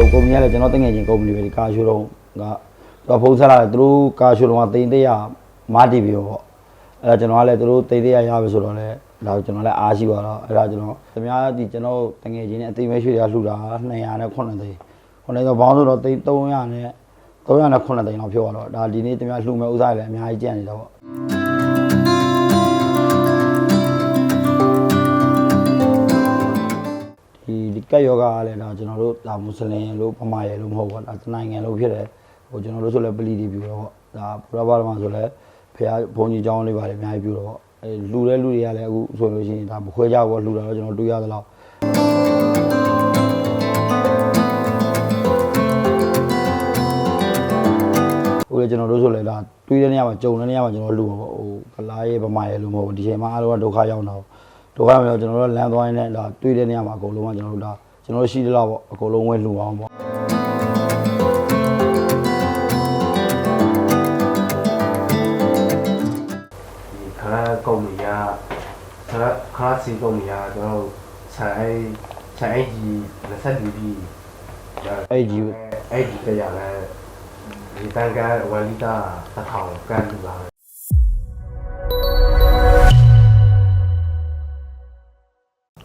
ဟိုကုမ္ပဏီကလည်းကျွန်တော်တငယ်ချင်းကုမ္ပဏီပဲဒီကာရှိုးတော့ကတော့ဖုန်းဆက်လာတယ်သူတို့ကာရှိုးတော့တိန်တရမာတီဗီပေါ့အဲ့ဒါကျွန်တော်ကလည်းသူတို့တိန်တရရပြီဆိုတော့လည်းဒါကျွန်တော်လည်းအားရှိပါတော့အဲ့ဒါကျွန်တော်သမားဒီကျွန်တော်တငယ်ချင်းနဲ့အသိမဲရွှေရလှူတာ200နဲ့9သိန်းခုနေတော့ဘောင်းဆိုတော့တိန်300နဲ့300နဲ့9သိန်းလောက်ပြောတော့ဒါဒီနေ့တမလှူမဲ့ဥစားလည်းအများကြီးကြံ့နေတာပေါ့ ကက်ယောဂါကလည်းဒါကျွန်တော်တို့ဒါမွတ်စလင်လို့ဗမာရယ်လို့မဟုတ်ပါဘူးဒါတနိုင်ငံလုံးဖြစ်တယ်ဟိုကျွန်တော်တို့ဆိုလည်းပလီတီပြူတော့ပေါ့ဒါဘုရားဘာသာမှာဆိုလည်းဖရာဘုန်းကြီးကျောင်းလေးပါလေအများကြီးပြူတော့ပေါ့အဲလူတဲ့လူတွေကလည်းအခုဆိုလို့ရှိရင်ဒါမခွဲကြဘူးလူတာတော့ကျွန်တော်တွေ့ရသလောက်ဟိုလေကျွန်တော်တို့ဆိုလည်းဒါတွေ့တဲ့နေရာမှာကြုံတဲ့နေရာမှာကျွန်တော်လူပါပေါ့ဟိုကလားရဲ့ဗမာရယ်လို့မဟုတ်ဘူးဒီချိန်မှာအားလုံးကဒုက္ခရောက်နေတာပေါ့ ဒုက္ခရောက်ကျွန်တော်တို့လမ်းသွားရင်းနဲ့ဒါတွေးတဲ့နေရာမှာအကုန်လုံးကကျွန်တော်တို့ဒါကျွန်တော်တို့ရှိသလောက်ပေါ့အကုန်လုံးဝဲလှူအောင်ပေါ့ဒီခလာကုမ္ပဏီကခလာခလာစီကုမ္ပဏီကကျွန်တော်တို့ခြံအိခြံအိကြီး24ပြီအဲ့ကြီးအဲ့ဒီတရားလည်းဒီတန်ကဝလီတာတစ်ထောင်ကန်လူလာ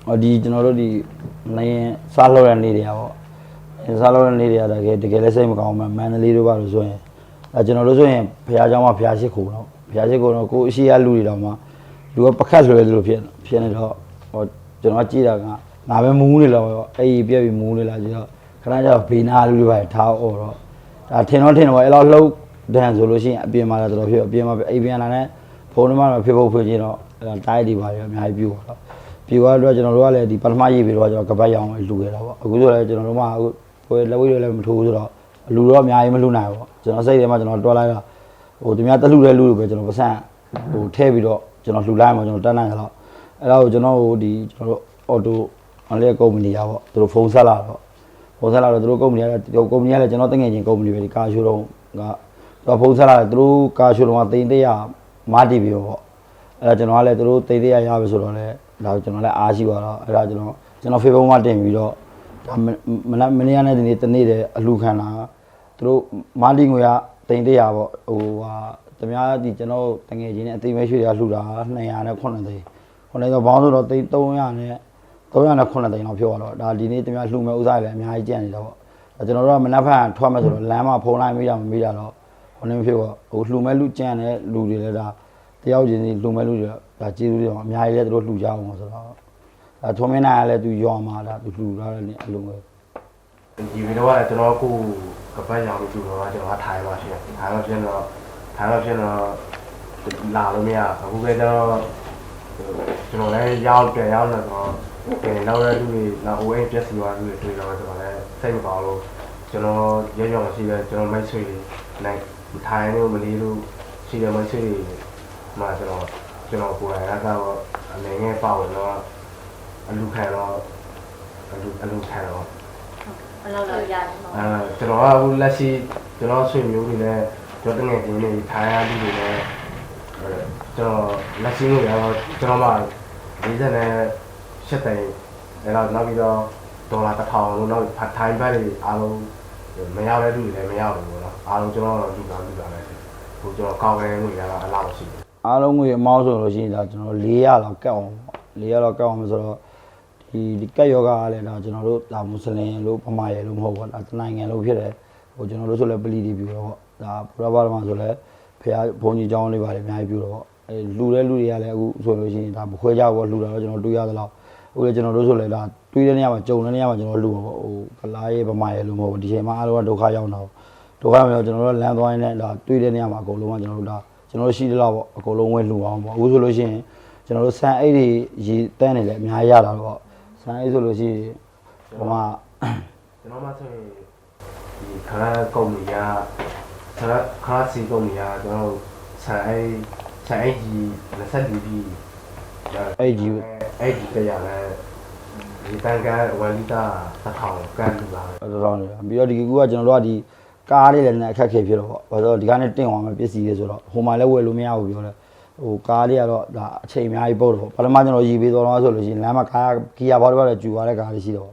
ဟောဒီကျွန်တော်တို့ဒီနိုင်စားလို့တဲ့နေတွေကပေါ့စားလို့တဲ့နေတွေကတကယ်တကယ်လည်းစိတ်မကောင်းဘူးမန္တလေးတို့ဘာလို့ဆိုရင်အဲကျွန်တော်တို့ဆိုရင်ဘုရားကျောင်းမှာဘုရားရှိခိုးတော့ဘုရားရှိခိုးတော့ကိုအရှိရလူတွေတော့မှလူကပခတ်လွယ်သလိုဖြစ်ဖြစ်နေတော့ဟောကျွန်တော်ကြည့်တာကငါပဲမူးနေတော့အဲ့ဒီပြက်ပြီးမူးနေလာကြတော့ခဏကျတော့ဘေနာလူတွေပဲထားအော်တော့ဒါထင်တော့ထင်တော့အဲ့လောက်လှုပ်ဒန်ဆိုလို့ရှိရင်အပြင်မှာလည်းတော်တော်ဖြစ်အပြင်မှာအိမ်ပြန်လာတဲ့ဖုန်းထဲမှာဖြစ်ဖို့ဖွင့်ချင်းတော့အဲ့ဒါတိုင်းဒီပါရအများကြီးပြူပါတော့ ပြီးသွားတော့ကျွန်တော်တို့ကလည်းဒီပထမရေးပြီးတော့ကျွန်တော်ကပတ်ရအောင်လှူခဲ့တာပေါ့အခုဆိုလည်းကျွန်တော်တို့မှအခုကိုယ်လက်ဝဲတွေလည်းမထိုးဘူးဆိုတော့လူတော့အများကြီးမလှူနိုင်ဘူးပေါ့ကျွန်တော်စိတ်ထဲမှာကျွန်တော်တွားလိုက်တာဟိုသူများတက်လှူတဲ့လူတွေပဲကျွန်တော်ပတ်စံဟိုထည့်ပြီးတော့ကျွန်တော်လှူလိုက်မှာကျွန်တော်တက်နိုင်ကြတော့အဲ့ဒါကိုကျွန်တော်ဟိုဒီကျွန်တော်တို့အော်တိုအန်လေးကုမ္ပဏီရပေါ့သူတို့ဖုန်းဆက်လာတော့ဖုန်းဆက်လာတော့သူတို့ကုမ္ပဏီကလည်းဒီကုမ္ပဏီကလည်းကျွန်တော်တငယ်ချင်းကုမ္ပဏီပဲဒီကာရှိုးတော့ကတော့ဖုန်းဆက်လာတယ်သူတို့ကာရှိုးတော့တိန်တရမာတီဗီပေါ့ အဲ့ဒါကျွန်တော်ကလည်းသူတို့တိတ်တိတ်ရရပြီဆိုတော့လည်းဒါကျွန်တော်လည်းအားရှိပါတော့အဲ့ဒါကျွန်တော်ကျွန်တော် Facebook မှာတင်ပြီးတော့ဒါမမနက်မနေ့ကနဲ့ဒီနေ့တနေ့တည်းအလူခံတာသူတို့မာတီငွေကတိန်တိတ်ရပေါ့ဟိုဟာတမများဒီကျွန်တော်တငယ်ချင်းနဲ့အသိမဲရွှေရလှူတာ200နဲ့9သိန်းခုနှစ်တော့ဘောင်းဆိုတော့တိတ်300နဲ့300နဲ့9သိန်းလောက်ပြောတော့ဒါဒီနေ့တမများလှူမဲ့ဥစားလည်းအများကြီးကြံ့နေတော့ပေါ့ဒါကျွန်တော်တို့ကမနက်ဖြန်ထွက်မယ်ဆိုတော့လမ်းမှာဖုန်းလိုက်မိတာမမိတာတော့ဟိုနေမဖြစ်ပါဟိုလှူမဲ့လူကြံ့တဲ့လူတွေလည်းဒါ တယောက်ချင်းစီလှုံမဲ့လို့ဒါကျေးဇူးတွေတော့အများကြီးလည်းသူတို့လှူကြအောင်ဆိုတော့ဒါထုံးမင်းနိုင်ကလည်းသူရွာမှာဒါသူလှူထားတယ်နေအလုံးပဲဒီဗီဒီယိုကကျွန်တော်ကိုကပတ်ရောင်လို့ပြောတော့ကျွန်တော်ထိုင်ပါရှိတယ်ထိုင်တော့ပြန်တော့ထိုင်တော့ပြန်တော့လာလို့မရအခုပဲကျွန်တော်ကျွန်တော်လည်းရောက်ပြန်ရောက်နေတော့ပြန်နောက်တဲ့လူတွေနောက်ဝဲပြက်စီသွားလူတွေတွေ့တော့ကျွန်တော်လည်းစိတ်မပေါလို့ကျွန်တော်ရောရောမရှိပဲကျွန်တော်မိတ်ဆွေတွေနိုင်ထိုင်လို့မလေးလို့ရှိတယ်မိတ်ဆွေတွေ မှာကျွန်တော်ကျွန်တော်ကိုယ်တိုင်ကတော့အနေငယ်ပေါ့တော့အလူခံတော့အလူအလူခံတော့ဘယ်လောက်လောက်ရတယ်နော်အဲကျွန်တော်ကအခုလက်ရှိကျွန်တော်ဆွေမျိုးတွေနဲ့ကျွန်တော်တငယ်ချင်းတွေထိုင်ရလူတွေနဲ့အဲကျွန်တော်လက်ရှိလို့ရတော့ကျွန်တော်မှ40နဲ့ရှစ်တိုင်အဲတော့နောက်ပြီးတော့ဒေါ်လာ1000လို့နောက်ထိုင်ဘက်တွေအားလုံးမရောက်တဲ့လူတွေလည်းမရောက်ဘူးပေါ့နော်အားလုံးကျွန်တော်တော့လူကလူလာပဲဟိုကျွန်တော်ကောင်းကင်ငွေရတာအလောက်ရှိတယ် အားလုံးငွေအမောက်ဆိုလို့ရှိရင်ဒါကျွန်တော်400လောက်ကတ်အောင်ပေါ့400လောက်ကတ်အောင်ဆိုတော့ဒီဒီကတ်ယောဂကလည်းဒါကျွန်တော်တို့ဒါမွတ်စလင်လို့ဗမာရယ်လို့မဟုတ်ပါဘူးဒါတနိုင်ငံလုံးဖြစ်တယ်ဟိုကျွန်တော်တို့ဆိုလဲပလီတီပြုတော့ပေါ့ဒါဘုရားဘာသာမှာဆိုလဲဖရာဘုန်းကြီးကျောင်းလေးပါတယ်အများကြီးပြုတော့ပေါ့အဲလူတဲ့လူတွေကလည်းအခုဆိုလို့ရှိရင်ဒါမခွဲကြဘူးလူတာတော့ကျွန်တော်တွေ့ရသလောက်အခုလည်းကျွန်တော်တို့ဆိုလဲဒါတွေးတဲ့နေရာမှာကြုံတဲ့နေရာမှာကျွန်တော်လူပါပေါ့ဟိုကလားရဲ့ဗမာရဲ့လို့မဟုတ်ဘူးဒီချိန်မှာအားလုံးကဒုက္ခရောက်တော့ဒုက္ခရောက်တော့ကျွန်တော်တို့လမ်းသွားရင်းနဲ့ဒါတွေးတဲ့နေရာမှာအကုန်လုံးကကျွန်တော်တို့ဒါ ကျွန်တော်တို့ရှိသလောက်ပေါ့အကုန်လုံးဝဲလှူအောင်ပေါ့အခုဆိုလို့ရှိရင်ကျွန်တော်တို့ဆန်အိတ်တွေရေတန်းနေလည်းအများကြီးရတာပေါ့ဆန်အိတ်ဆိုလို့ရှိရင်ဟိုမှာကျွန်တော်မှဆိုရင်ဒီခလာကုမ္ပဏီကခလာခလာစီကုမ္ပဏီကကျွန်တော်ခြံအိခြံအိကြီး24ပြီအဲ့ကြီးအဲ့ဒီတရားလည်းဒီတန်ကဝလီတာတစ်ထောင်ကန်လူလာတယ်တော်တော်နေပြီးတော့ဒီကူကကျွန်တော်တို့ကဒီ ကားလေးလည်းနည်းအခက်ခဲဖြစ်တော့ပေါ့ဘာလို့ဒီကားနဲ့တင့်သွားမှပစ္စည်းလေးဆိုတော့ဟိုမှာလည်းဝယ်လို့မရဘူးပြောတယ်ဟိုကားလေးကတော့ဒါအချိန်အများကြီးပုတ်တော့ပေါ့ပထမကျွန်တော်ရည်ပေးသွားတော့ဆိုလို့ရှိရင်လမ်းမှာကားကီယာဘော်တွေကတော့ကျူသွားတဲ့ကားလေးရှိတော့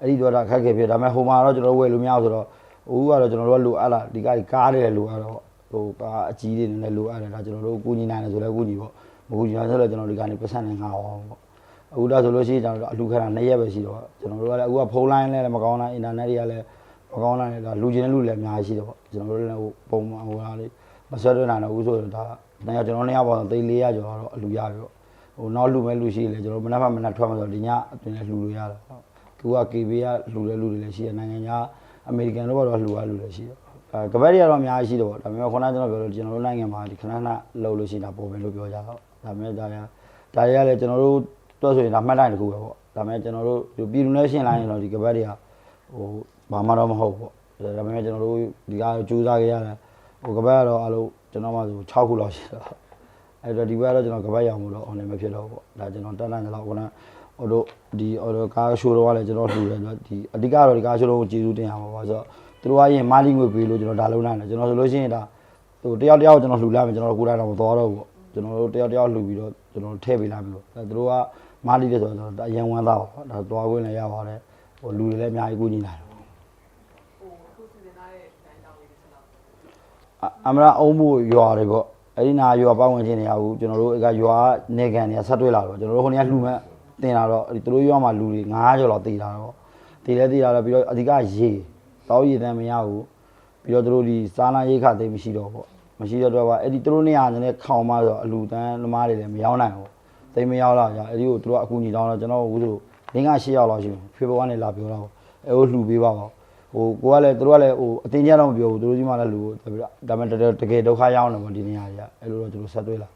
အဲ့ဒီတော့ဒါခက်ခဲဖြစ်ဒါပေမဲ့ဟိုမှာတော့ကျွန်တော်တို့ဝယ်လို့မရဘူးဆိုတော့ဟိုကတော့ကျွန်တော်တို့ကလိုအပ်လာဒီကားကြီးကားတယ်လိုအပ်တော့ဟိုကားအကြီးတွေနဲ့လိုအပ်တယ်ဒါကျွန်တော်တို့ကူညီနိုင်တယ်ဆိုလဲကူညီပေါ့မကူညီနိုင်ဆိုလဲကျွန်တော်ဒီကနေပတ်စံနဲ့ငါအောင်ပေါ့အခုဒါဆိုလို့ရှိရင်ကျွန်တော်တို့အလူခဏနှစ်ရက်ပဲရှိတော့ကျွန်တော်တို့ကလည်းအခုကဖုန်းလိုင်းလည်းမကောင်းတာအင်တာနက်တွေကလည်း မကောင်းတာလည်းဒါလူချင်းလူလည်းအများကြီးရှိတယ်ပေါ့ကျွန်တော်တို့လည်းဟိုပုံမှန်ဟိုလားလေးမဆွဲသွင်းနိုင်တော့ဘူးဆိုတော့ဒါတကယ်ကျွန်တော်နှစ်ယောက်ပေါ့သိ400ကျော်တော့အလူရပြီပေါ့ဟိုနောက်လူမဲ့လူရှိလေကျွန်တော်မနက်မှမနက်ထွက်မှဆိုတော့ဒီညအတွင်းလည်းလှူလို့ရတယ်ဟုတ်သူက KB ကလှူတဲ့လူတွေလည်းရှိတယ်နိုင်ငံခြားအမေရိကန်တို့ကတော့လှူရလူလည်းရှိတယ်အဲကပတ်တွေကတော့အများကြီးရှိတယ်ပေါ့ဒါပေမဲ့ခုနကကျွန်တော်ပြောလို့ကျွန်တော်တို့နိုင်ငံမှာဒီခဏခဏလှုပ်လို့ရှိတာပေါ်ပဲလို့ပြောကြတော့ဒါပေမဲ့ဒါရဒါတွေကလည်းကျွန်တော်တို့တော့ဆိုရင်ဒါမှတ်တိုင်းတစ်ခုပဲပေါ့ဒါပေမဲ့ကျွန်တော်တို့ဒီပြည်သူနဲ့ရှင်းလိုက်ရင်တော့ဒီကပတ်တွေက ဟိုဘာမှတော့မဟုတ်ပေါ့ဒါပေမဲ့ကျွန်တော်တို့ဒီကကြိုးစားခဲ့ရတယ်ဟိုကပတ်ကတော့အလို့ကျွန်တော်မှဆို6ခုလောက်ရှိတော့အဲ့တော့ဒီဘက်ကတော့ကျွန်တော်ကပတ်ရအောင်လို့ online မဖြစ်တော့ဘူးပေါ့ဒါကျွန်တော်တက်လိုက်တယ်လို့ခုနဟိုတို့ဒီဟိုတို့ကားရှိုးတော့ကလည်းကျွန်တော်လှူတယ်ဆိုတော့ဒီအဓိကတော့ဒီကားရှိုးတော့ကိုကျေးဇူးတင်ရမှာပါဆိုတော့သူတို့ကရင်မာလီငွေပေးလို့ကျွန်တော်ဒါလုံးနိုင်တယ်ကျွန်တော်ဆိုလို့ရှိရင်ဒါဟိုတယောက်တယောက်ကျွန်တော်လှူလိုက်မယ်ကျွန်တော်ကိုယ်တိုင်တော့မသွားတော့ဘူးပေါ့ကျွန်တော်တို့တယောက်တယောက်လှူပြီးတော့ကျွန်တော်ထည့်ပေးလိုက်ပြီပေါ့အဲသူတို့ကမာလီတယ်ဆိုတော့ဒါအရင်ဝမ်းသားပါပေါ့ဒါသွားခွင့်လည်းရပါတယ် ဟိုလူတွေလည်းအများကြီးကူညီနိုင်တယ်ပေါ့ဟိုအခုစီစဉ်ထားတဲ့တိုင်းတောင်းလေးတစ်ချက်လောက်အအမရအုံးဖို့ရွာတွေပေါ့အဲ့ဒီနာရွာပတ်ဝန်းကျင်နေရဘူးကျွန်တော်တို့ကရွာနေကန်နေဆက်တွေ့လာတော့ကျွန်တော်တို့ခုနေကလှူမဲ့တင်လာတော့အဲ့ဒီသူတို့ရွာမှာလူတွေ9ကျော်လောက်တည်လာတော့တည်လဲတည်လာတော့ပြီးတော့အဓိကရေတောက်ရည်တမ်းမရဘူးပြီးတော့သူတို့ဒီစားနာရိတ်ခသိမ်းမရှိတော့ပေါ့မရှိတော့တော့အဲ့ဒီသူတို့နေရာနဲ့ခေါင်မဆိုတော့အလူတန်းသမားတွေလည်းမရောက်နိုင်ဘူးသိမ်းမရောက်လာကြအဲ့ဒီကိုသူတို့အကူညီတောင်းတော့ကျွန်တော်တို့လို့ လင်းက8ရောက်လောက်ရှိတယ်ဖေဖော်ဝါရီလာပြောတော့အဲ့ဟိုလှူပေးပါပေါ့ဟိုကိုကလည်းသူတို့ကလည်းဟိုအတင်းကြတော့မပြောဘူးသူတို့ကြီးမှလည်းလူကိုဒါပေမဲ့ဒါပေမဲ့တကယ်တကယ်ဒုက္ခရောက်နေမှာဒီနေရာကြီးကအဲ့လိုတော့သူတို့ဆက်သွေးလာ